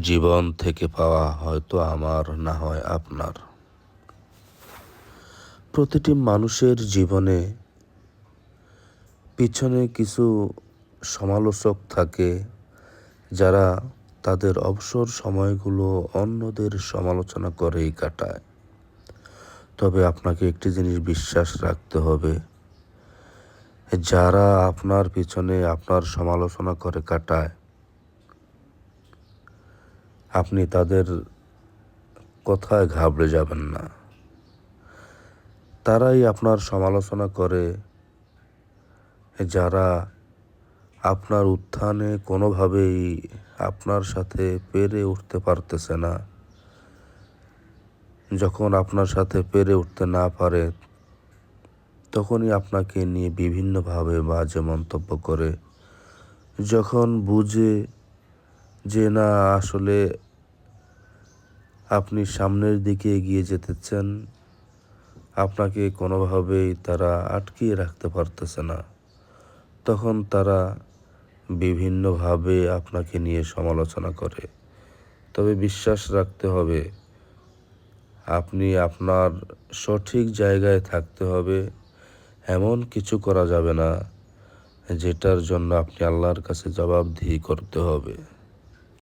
জীবন থেকে পাওয়া হয়তো আমার, না হয় আপনার। প্রতিটি মানুষের জীবনে পিছনে কিছু সমালোচক থাকে যারা তাদের অবসর সময়গুলো অন্যদের সমালোচনা করেই কাটায়। তবে আপনাকে একটি জিনিস বিশ্বাস রাখতে হবে, যারা আপনার পিছনে আপনার সমালোচনা করে কাটায় আপনি তাদের কথায় ঘাবড়ে যাবেন না। তারাই আপনার সমালোচনা করে, যারা আপনার উত্থানে কোনোভাবেই আপনার সাথে পেরে উঠতে পারতেছে না। যখন আপনার সাথে পেরে উঠতে না পারে, তখনই আপনাকে নিয়ে বিভিন্নভাবে বাজে মন্তব্য করে। যখন বুঝে যে না, আসলে আপনি সামনের দিকে এগিয়ে যেতেছেন আপনাকে কোনোভাবেই তারা আটকিয়ে রাখতে পারতেছে না। তখন তারা বিভিন্নভাবে আপনাকে নিয়ে সমালোচনা করে। তবে বিশ্বাস রাখতে হবে, আপনি আপনার সঠিক জায়গায় থাকতে হবে। এমন কিছু করা যাবে না, যেটার জন্য আপনি আল্লাহর কাছে জবাবদিহি করতে হবে।